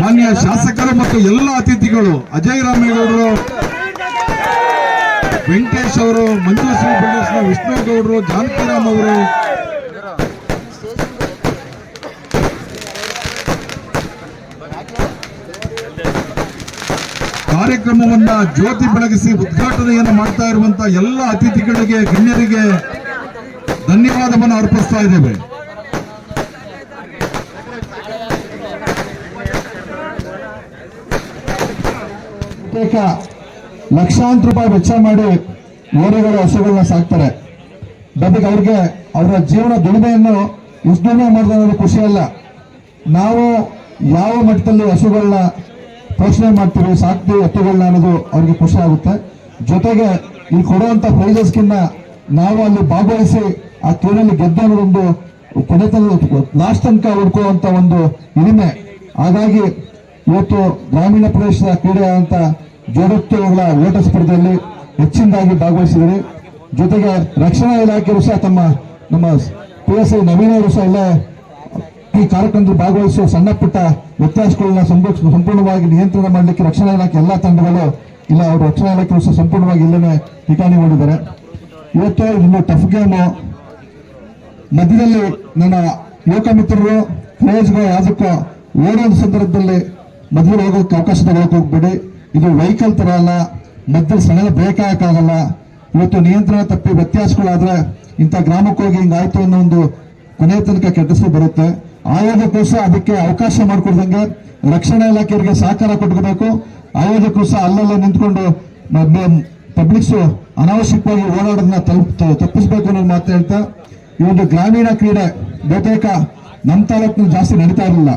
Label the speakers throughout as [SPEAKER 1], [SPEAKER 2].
[SPEAKER 1] ಮಾನ್ಯ ಶಾಸಕರು ಮತ್ತು ಎಲ್ಲ ಅತಿಥಿಗಳು ಅಜಯ್ ರಾಮೇಗೌಡರು ವೆಂಕಟೇಶ್ ಅವರು ಮಂಜುಶ್ರೀ ಬಿಲ್ಡರ್ಸ್ನ ವಿಷ್ಣುಗೌಡರು ಜಾನಕಿರಾಮ್ ಅವರು. ಕಾರ್ಯಕ್ರಮವನ್ನ ಜ್ಯೋತಿ ಬೆಳಗಿಸಿ ಉದ್ಘಾಟನೆಯನ್ನು ಮಾಡ್ತಾ ಇರುವಂತ ಎಲ್ಲ ಅತಿಥಿಗಳಿಗೆ ಗಣ್ಯರಿಗೆ ಧನ್ಯವಾದವನ್ನು ಅರ್ಪಿಸ್ತಾ ಇದ್ದೇವೆ.
[SPEAKER 2] ಬಹುತೇಕ ಲಕ್ಷಾಂತರ ರೂಪಾಯಿ ವೆಚ್ಚ ಮಾಡಿ ಓರೆಗಳು ಹಸುಗಳನ್ನ ಸಾಕ್ತಾರೆ. ಬದಲಿಗೆ ಅವ್ರಿಗೆ ಅವರ ಜೀವನ ದುಡಿಮೆಯನ್ನು ಉದ್ದಿಮೆ ಮಾಡಿದ್ರೆ ಖುಷಿ ಅಲ್ಲ. ನಾವು ಯಾವ ಮಟ್ಟದಲ್ಲಿ ಹಸುಗಳನ್ನ ಪೋಷಣೆ ಮಾಡ್ತೀವಿ, ಸಾಕ್ತೀವಿ ಎತ್ತುಗಳನ್ನ ಅನ್ನೋದು ಅವ್ರಿಗೆ ಖುಷಿ ಆಗುತ್ತೆ. ಜೊತೆಗೆ ಇಲ್ಲಿ ಕೊಡುವಂತ ಪ್ರೈಸಸ್ಗಿನ್ನ ನಾವು ಅಲ್ಲಿ ಭಾಗವಹಿಸಿ ಆ ಕ್ರೀಡೆಯಲ್ಲಿ ಗೆದ್ದ ಅನ್ನೋದೊಂದು ಕೊನೆ ತನಕ ಲಾಸ್ಟ್ ತನಕ ಹುಡ್ಕುವಂತ ಒಂದು ಹಿರಿಮೆ ಹಾಗಾಗಿ ಇವತ್ತು ಗ್ರಾಮೀಣ ಪ್ರದೇಶದ ಕ್ರೀಡೆ ಅಂತ ಜೋಡೆತ್ತುಗಳ ಓಟ ಸ್ಪರ್ಧೆಯಲ್ಲಿ ಹೆಚ್ಚಿನದಾಗಿ ಭಾಗವಹಿಸಿದರು ಜೊತೆಗೆ ರಕ್ಷಣಾ ಇಲಾಖೆಯವರು ಸಹ ತಮ್ಮ, ನಮ್ಮ ಪಿ ಎಸ್ ಐ ನವೀನ್ ಅವರು ಸಹ ಇಲ್ಲೇ ಈ ಕಾರ್ಯಕ್ರಮದಲ್ಲಿ ಭಾಗವಹಿಸುವ ಸಣ್ಣ ಪುಟ್ಟ ವ್ಯತ್ಯಾಸಗಳನ್ನ ಸಂಪೂರ್ಣ ಸಂಪೂರ್ಣವಾಗಿ ನಿಯಂತ್ರಣ ಮಾಡಲಿಕ್ಕೆ ರಕ್ಷಣಾ ಇಲಾಖೆ ಎಲ್ಲಾ ತಂಡಗಳು ಇಲ್ಲ, ಅವರು ರಕ್ಷಣಾ ಇಲಾಖೆ ಸಹ ಸಂಪೂರ್ಣವಾಗಿ ಇಲ್ಲೇ ಠಿಕಾಣಿ ಮಾಡಿದ್ದಾರೆ ಇವತ್ತು ಇನ್ನು ಟಫ್ ಗೇಮು. ಮಧ್ಯದಲ್ಲಿ ನನ್ನ ಯುವಕ ಮಿತ್ರರು ಕ್ರೇಜ್ಗಳು ಯಾವುದಕ್ಕೂ ಓಡೋದ ಸಂದರ್ಭದಲ್ಲಿ ಮೊದಲು ಹೋಗೋಕೆ ಅವಕಾಶ ತಗೊಳಕ್ಕೆ ಹೋಗ್ಬೇಡಿ. ಇದು ವೆಹಿಕಲ್ ತರ ಅಲ್ಲ. ಮಧ್ಯ ಸಣ್ಣ ಬ್ರೇಕ್ ಹಾಕಾಗಲ್ಲ ಇವತ್ತು ನಿಯಂತ್ರಣ ತಪ್ಪಿ ವ್ಯತ್ಯಾಸಗಳಾದ್ರೆ ಇಂಥ ಗ್ರಾಮಕ್ಕೆ ಹೋಗಿ ಹಿಂಗಾಯ್ತು ಅನ್ನೋ ಒಂದು ಕೊನೆಯ ತನಕ ಕೆಟ್ಟಸ್ತು ಬರುತ್ತೆ. ಆಯೋಜಕರು ಸಹ ಅದಕ್ಕೆ ಅವಕಾಶ ಮಾಡಿಕೊಡ್ದಂಗೆ ರಕ್ಷಣಾ ಇಲಾಖೆಯವರಿಗೆ ಸಹಕಾರ ಕೊಟ್ಕೋಬೇಕು. ಆಯೋಜಕರು ಸಹ ಅಲ್ಲಲ್ಲೇ ನಿಂತ್ಕೊಂಡು ಪಬ್ಲಿಕ್ಸ್ ಅನಾವಶ್ಯಕವಾಗಿ ಓಡಾಡೋದನ್ನ ತಲುಪ ತಪ್ಪಿಸ್ಬೇಕು ಅನ್ನೋ ಮಾತು ಹೇಳ್ತಾ, ಈ ಒಂದು ಗ್ರಾಮೀಣ ಕ್ರೀಡೆ ಬಹುತೇಕ ನಮ್ಮ ತಾಲೂಕಿನಲ್ಲಿ ಜಾಸ್ತಿ ನಡೀತಾ ಇರಲಿಲ್ಲ.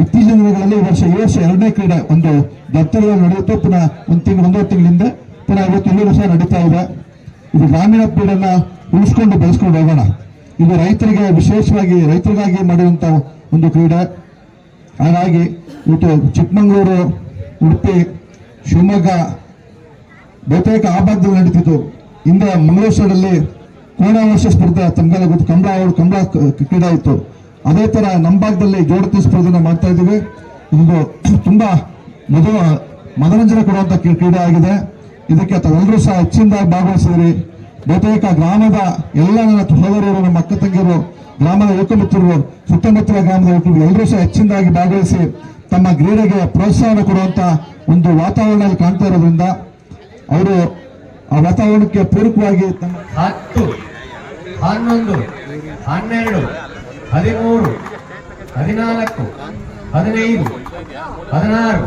[SPEAKER 2] ಇತ್ತೀಚಿನ ದಿನಗಳಲ್ಲಿ ವರ್ಷ ಈ ವರ್ಷ ಎರಡನೇ ಕ್ರೀಡೆ ಒಂದು ದತ್ತರಲ್ಲಿ ನಡೆಯುತ್ತೆ. ಪುನಃ ಒಂದು ತಿಂಗಳು, ಒಂದೂವರೆ ತಿಂಗಳಿಂದ ಪುನಃ ಇವತ್ತು ಇಲ್ಲೂ ವರ್ಷ ನಡೀತಾ ಇದೆ. ಇದು ಗ್ರಾಮೀಣ ಕ್ರೀಡೆನ ಉಳಿಸ್ಕೊಂಡು ಬೆಳೆಸ್ಕೊಂಡು ಹೋಗೋಣ. ಇದು ರೈತರಿಗೆ ವಿಶೇಷವಾಗಿ, ರೈತರಿಗಾಗಿ ಮಾಡಿರುವಂಥ ಒಂದು ಕ್ರೀಡೆ. ಹಾಗಾಗಿ ಇವತ್ತು ಚಿಕ್ಕಮಗಳೂರು, ಉಡುಪಿ, ಶಿವಮೊಗ್ಗ ಬಹುತೇಕ ಆ ಭಾಗದಲ್ಲಿ ನಡೀತಿತ್ತು ಹಿಂದೆ ಮಂಗಳೂರು ಸೈಡಲ್ಲಿ ಕೋಣ ವರ್ಷ ಸ್ಪರ್ಧೆ ತಮ್ಮ ಕಂಬಳ ಕಂಬಳ ಕ್ರೀಡೆ ಇತ್ತು. ಅದೇ ತರ ನಮ್ಮ ಭಾಗದಲ್ಲಿ ಜೋಡತಿ ಸ್ಪರ್ಧೆನ ಮಾಡ್ತಾ ಇದ್ದೀವಿ. ಇದು ತುಂಬಾ ಮಧು, ಮನೋರಂಜನೆ ಕೊಡುವಂತ ಕ್ರೀ- ಕ್ರೀಡೆ ಆಗಿದೆ. ಇದಕ್ಕೆ ತಾವೆಲ್ಲರೂ ಸಹ ಹೆಚ್ಚಿನದಾಗಿ ಭಾಗವಹಿಸಿದ್ರಿ. ಬಹುತೇಕ ಗ್ರಾಮದ ಎಲ್ಲ ನನ್ನ ಸಹೋದರರು ನಮ್ಮ ಅಕ್ಕ ತಂಗಿಯರು, ಗ್ರಾಮದ ಯುವಕ ಮಿತ್ರರು ಸುತ್ತಮುತ್ತಲ ಗ್ರಾಮದ ಯುವಕರು ಎಲ್ಲರೂ ಸಹ ಹೆಚ್ಚಿನದಾಗಿ ಭಾಗವಹಿಸಿ ತಮ್ಮ ಕ್ರೀಡೆಗೆ ಪ್ರೋತ್ಸಾಹ ಕೊಡುವಂತ ಒಂದು ವಾತಾವರಣದಲ್ಲಿ ಕಾಣ್ತಾ ಇರೋದ್ರಿಂದ ಅವರು ಆ ವಾತಾವರಣಕ್ಕೆ ಪೂರಕವಾಗಿ ತಮ್ಮ
[SPEAKER 3] ಹತ್ತು, ಹನ್ನೊಂದು, ಹನ್ನೆರಡು ಹದಿಮೂರು, ಹದಿನಾಲ್ಕು, ಹದಿನೈದು, ಹದಿನಾರು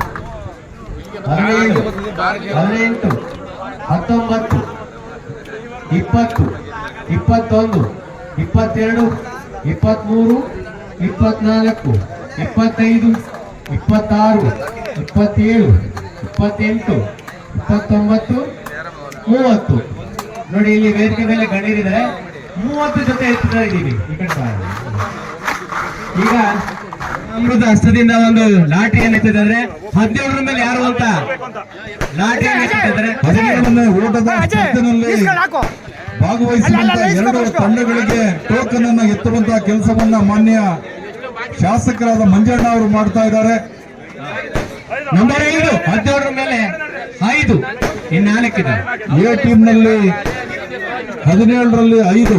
[SPEAKER 3] ಹದಿನೇಳು ಹದಿನೆಂಟು, ಹತ್ತೊಂಬತ್ತು, ಇಪ್ಪತ್ತು, ಇಪ್ಪತ್ತೊಂದು, ಇಪ್ಪತ್ತೆರಡು ಇಪ್ಪತ್ತ್ಮೂರು ಇಪ್ಪತ್ನಾಲ್ಕು, ಇಪ್ಪತ್ತೈದು, ಇಪ್ಪತ್ತಾರು, ಇಪ್ಪತ್ತೇಳು, ಇಪ್ಪತ್ತೆಂಟು, ಇಪ್ಪತ್ತೊಂಬತ್ತು, ಮೂವತ್ತು. ನೋಡಿ, ಇಲ್ಲಿ ವೇದಿಕೆ ಮೇಲೆ ಗಣ್ಯರಿದ್ದಾರೆ. ಮೂವತ್ತು ಜೊತೆ ಎತ್ತುತ್ತಾ ಇದ್ದೀವಿ. ಈ ಕಡೆ ಈಗ ಅಮೃತ ಹಸ್ತದಿಂದ ಒಂದು ಲಾಠಿಯನ್ನು ಎತ್ತಿದ್ದಾರೆ. ಹದಿನೇಳರ ಮೇಲೆ ಯಾರು ಅಂತ? ಲಾಠಿಯನ್ನು ಎತ್ತಿದ್ದಾರೆ.
[SPEAKER 1] ಹದಿನೇಳನೇ ಓಟದ ಸ್ಪರ್ಧೆಯಲ್ಲಿ ಭಾಗವಹಿಸಿದಂತ ಎರಡು ತಂಡಗಳಿಗೆ ಟೋಕನ್ ಅನ್ನು ಎತ್ತುವಂತಹ ಕೆಲಸವನ್ನ ಮಾನ್ಯ ಶಾಸಕರಾದ ಮಂಜಣ್ಣ ಅವರು ಮಾಡ್ತಾ ಇದ್ದಾರೆ.
[SPEAKER 3] ನಂಬರ್ ಐದು ಹದಿನೇಳರ ಮೇಲೆ ಐದು. ಇನ್ನು ನಾಲ್ಕಿದೆ.
[SPEAKER 1] ಎ ಟೀಮ್ನಲ್ಲಿ ಹದಿನೇಳರಲ್ಲಿ ಐದು.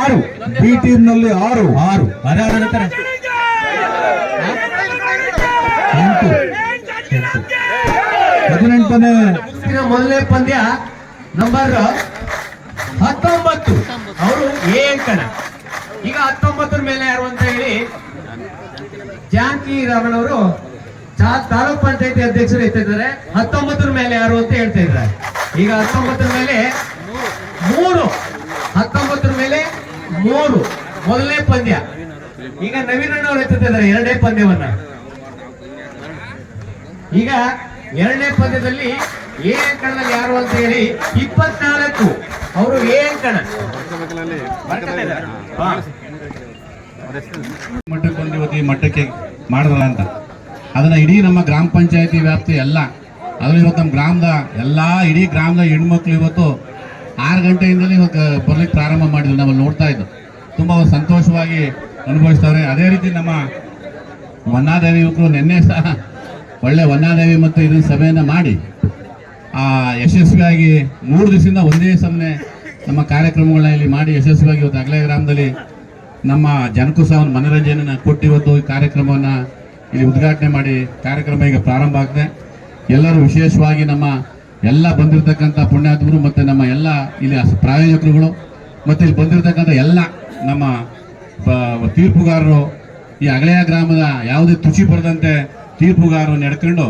[SPEAKER 3] ಆರು.
[SPEAKER 1] ಬಿ ಟೀಮ್ನಲ್ಲಿ ಆರು.
[SPEAKER 3] ಆರು
[SPEAKER 1] ಹದಿನೆಂಟನೇ.
[SPEAKER 3] ಮೊದಲನೇ ಪಂದ್ಯ ನಂಬರ್ ಹತ್ತೊಂಬತ್ತು. ಅವರು ಎ ಅಂಕಣ ಈಗ ಹತ್ತೊಂಬತ್ತರ ಮೇಲೆ ಯಾರು ಅಂತ ಹೇಳಿ ಜಾನಕಿ ರಾಮನ್ ಅವರು ತಾಲೂಕ್ ಪಂಚಾಯತಿ ಅಧ್ಯಕ್ಷರು ಇದ್ದಾರೆ ಹತ್ತೊಂಬತ್ತರ ಮೇಲೆ ಯಾರು ಅಂತ ಹೇಳ್ತಾ ಇದ್ದಾರೆ. ಈಗ ಹತ್ತೊಂಬತ್ತರ ಮೇಲೆ ಮೂರು. ಹತ್ತೊಂಬತ್ತರ ಮೇಲೆ ಮೂರು. ಮೊದಲನೇ ಪಂದ್ಯ. ಈಗ ನವೀನಣ್ಣ ಅವರು ಎತ್ತುತ್ತಿದ್ದಾರೆ ಎರಡನೇ ಪಂದ್ಯವನ್ನ. ಈಗ ಎರಡನೇ ಪಂದ್ಯದಲ್ಲಿ ಎ ಅಂಕಣದಲ್ಲಿ ಯಾರು ಅಂತ ಹೇಳಿ ಇಪ್ಪತ್ನಾಲ್ಕು. ಅವರು ಎ ಅಂಕಣ. ಹಾ.
[SPEAKER 4] ಮಟ್ಟಕ್ಕೆ ಮಾಡಿದ್ರಲ್ಲ ಅಂತ. ಅದನ್ನ ಇಡೀ ನಮ್ಮ ಗ್ರಾಮ ಪಂಚಾಯತಿ ವ್ಯಾಪ್ತಿ ಎಲ್ಲ ಅದರಲ್ಲಿ ಇವತ್ತು ನಮ್ಮ ಗ್ರಾಮದ ಎಲ್ಲ ಇಡೀ ಗ್ರಾಮದ ಹೆಣ್ಮಕ್ಳು ಇವತ್ತು ಆರು ಗಂಟೆಯಿಂದಲೇ ಇವತ್ತು ಬರ್ಲಿಕ್ಕೆ ಪ್ರಾರಂಭ ಮಾಡಿದ್ರು ನಾವು ನೋಡ್ತಾ ಇದ್ದು ತುಂಬ ಸಂತೋಷವಾಗಿ ಅನುಭವಿಸ್ತಾವ್ರೆ ಅದೇ ರೀತಿ ನಮ್ಮ ವನ್ನಾದೇವಿ ಯುವಕರು ನಿನ್ನೆ ಸಹ ಒಳ್ಳೆ ವನ್ನಾದೇವಿ ಮತ್ತು ಇದನ್ನ ಸಭೆಯನ್ನು ಮಾಡಿ, ಆ ಯಶಸ್ವಿಯಾಗಿ ಮೂರು ದಿವಸದಿಂದ ಒಂದೇ ಸಮನೆ ನಮ್ಮ ಕಾರ್ಯಕ್ರಮಗಳನ್ನ ಇಲ್ಲಿ ಮಾಡಿ ಯಶಸ್ವಿಯಾಗಿ ಇವತ್ತು ಅಗಲೇ ಗ್ರಾಮದಲ್ಲಿ ನಮ್ಮ ಜನಕ್ಕೂ ಸಹ ಒಂದು ಮನೋರಂಜನೆಯನ್ನು ಕೊಟ್ಟು ಇವತ್ತು ಈ ಕಾರ್ಯಕ್ರಮವನ್ನು ಇಲ್ಲಿ ಉದ್ಘಾಟನೆ ಮಾಡಿ ಕಾರ್ಯಕ್ರಮ ಈಗ ಪ್ರಾರಂಭ ಆಗಿದೆ ಎಲ್ಲರೂ ವಿಶೇಷವಾಗಿ ನಮ್ಮ ಎಲ್ಲ ಬಂದಿರತಕ್ಕಂಥ ಪುಣ್ಯಾತ್ಮರು ಮತ್ತು ನಮ್ಮ ಎಲ್ಲ ಇಲ್ಲಿ ಪ್ರಾಯೋಜಕರುಗಳು, ಮತ್ತು ಇಲ್ಲಿ ಬಂದಿರತಕ್ಕಂಥ ಎಲ್ಲ ನಮ್ಮ ತೀರ್ಪುಗಾರರು ಈ ಅಗಳೆಯ ಗ್ರಾಮದ ಯಾವುದೇ ತುಚಿ ಬರದಂತೆ ತೀರ್ಪುಗಾರರು ನಡ್ಕೊಂಡು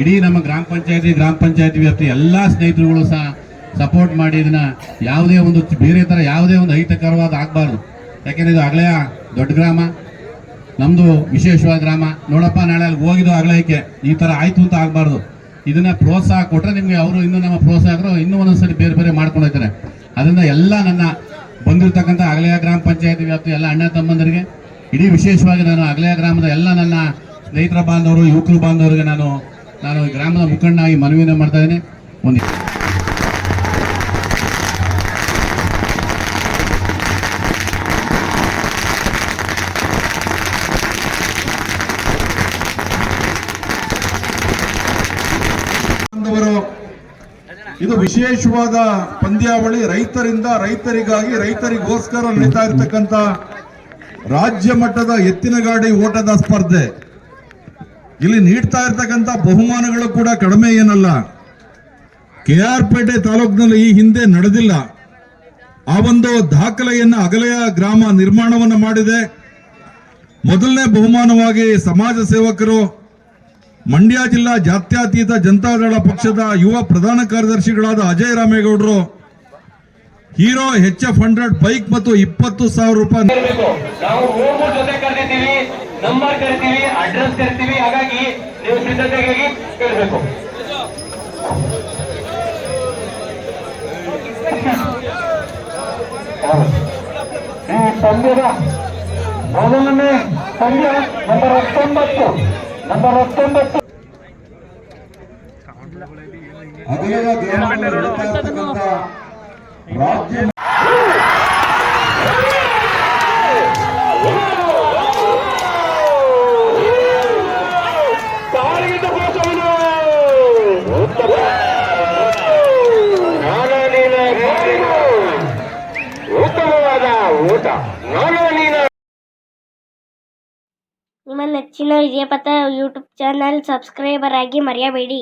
[SPEAKER 4] ಇಡೀ ನಮ್ಮ ಗ್ರಾಮ ಪಂಚಾಯತಿ ಗ್ರಾಮ ಪಂಚಾಯತಿ ವ್ಯಾಪ್ತಿ ಎಲ್ಲ ಸ್ನೇಹಿತರುಗಳು ಸಹ ಸಪೋರ್ಟ್ ಮಾಡಿ ಇದನ್ನ ಯಾವುದೇ ಒಂದು ಬೇರೆ ಥರ ಯಾವುದೇ ಒಂದು ಅಹಿತಕರವಾದ ಆಗಬಾರ್ದು. ಯಾಕೆಂದರೆ ಇದು ಅಗಳೆಯ ದೊಡ್ಡ ಗ್ರಾಮ ನಮ್ಮದು ವಿಶೇಷವಾದ ಗ್ರಾಮ. ನೋಡಪ್ಪ, ನಾಳೆ ಅಲ್ಲಿ ಹೋಗಿದ್ದು ಅಗಲೈಕೆ ಈ ಥರ ಆಯಿತು ಅಂತ ಆಗಬಾರ್ದು. ಇದನ್ನ ಪ್ರೋತ್ಸಾಹ ಕೊಟ್ಟರೆ ನಿಮ್ಗೆ ಅವರು ಇನ್ನೂ ನಮ್ಮ ಪ್ರೋತ್ಸಾಹಕರು ಇನ್ನೂ ಒಂದೊಂದ್ಸರಿ ಬೇರೆ ಬೇರೆ ಮಾಡ್ಕೊಂಡು ಹೋಗ್ತಾರೆ. ಅದರಿಂದ ಎಲ್ಲ ನನ್ನ ಬಂದಿರತಕ್ಕಂಥ ಅಗಲೆಯ ಗ್ರಾಮ ಪಂಚಾಯತಿ ವ್ಯಾಪ್ತಿ ಎಲ್ಲ ಅಣ್ಣ ತಮ್ಮಂದರಿಗೆ, ಇಡೀ ವಿಶೇಷವಾಗಿ ನಾನು ಅಗಲೆಯ ಗ್ರಾಮದ ಎಲ್ಲ ನನ್ನ ಸ್ನೇಹಿತರ ಬಾಂಧವರು, ಯುವಕರು ಬಾಂಧವರಿಗೆ ನಾನು ನಾನು ಗ್ರಾಮದ ಮುಖಂಡನಾಗಿ ಮನವಿಯನ್ನು ಮಾಡ್ತಾ ಇದ್ದೀನಿ. ಒಂದು
[SPEAKER 1] ಬಾಂಧವರು ಇದು ವಿಶೇಷವಾದ ಪಂದ್ಯಾವಳಿ. ರೈತರಿಂದ ರೈತರಿಗಾಗಿ, ರೈತರಿಗೋಸ್ಕರ ನಡೀತಾ ಇರತಕ್ಕಂತ ರಾಜ್ಯ ಮಟ್ಟದ ಎತ್ತಿನ ಗಾಡಿ ಓಟದ ಸ್ಪರ್ಧೆ. ಇಲ್ಲಿ ನೀಡ್ತಾ ಇರ್ತಕ್ಕಂಥ ಬಹುಮಾನಗಳು ಕೂಡ ಕಡಿಮೆ ಏನಲ್ಲ. ಕೆ ಆರ್ ಪೇಟೆ ತಾಲೂಕಿನಲ್ಲಿ ಈ ಹಿಂದೆ ನಡೆದಿಲ್ಲ. ಆ ಒಂದು ದಾಖಲೆಯನ್ನ ಅಗಲೆಯ ಗ್ರಾಮ ನಿರ್ಮಾಣವನ್ನು ಮಾಡಿದೆ. ಮೊದಲನೇ ಬಹುಮಾನವಾಗಿ ಸಮಾಜ ಸೇವಕರು ಮಂಡ್ಯ ಜಿಲ್ಲಾ ಜಾತ್ಯತೀತ ಜನತಾದಳ ಪಕ್ಷದ ಯುವ ಪ್ರಧಾನ ಕಾರ್ಯದರ್ಶಿಗಳಾದ Ajay ರಾಮೇಗೌಡರು. Hero H F hundred bike ಮತ್ತು ಇಪ್ಪತ್ತು ಸಾವಿರ ರೂಪಾಯಿ
[SPEAKER 5] ಈ ಪಂದ್ಯದ ಮೊದಲನೇ ಪಂದ್ಯ ನಂಬರ್ ಹತ್ತೊಂಬತ್ತು. ನಂಬರ್ ಹತ್ತೊಂಬತ್ತು.
[SPEAKER 1] ನಡೀತಾ ಇರ್ತಕ್ಕಂಥ ರಾಜ್ಯ
[SPEAKER 6] ನಿಮ್ಮ ನೆಚ್ಚಿನ ವಿಜಯಪಥ ಯೂಟ್ಯೂಬ್ ಚಾನಲ್ ಸಬ್ಸ್ಕ್ರೈಬರ್ ಆಗಿ ಮರೆಯಬೇಡಿ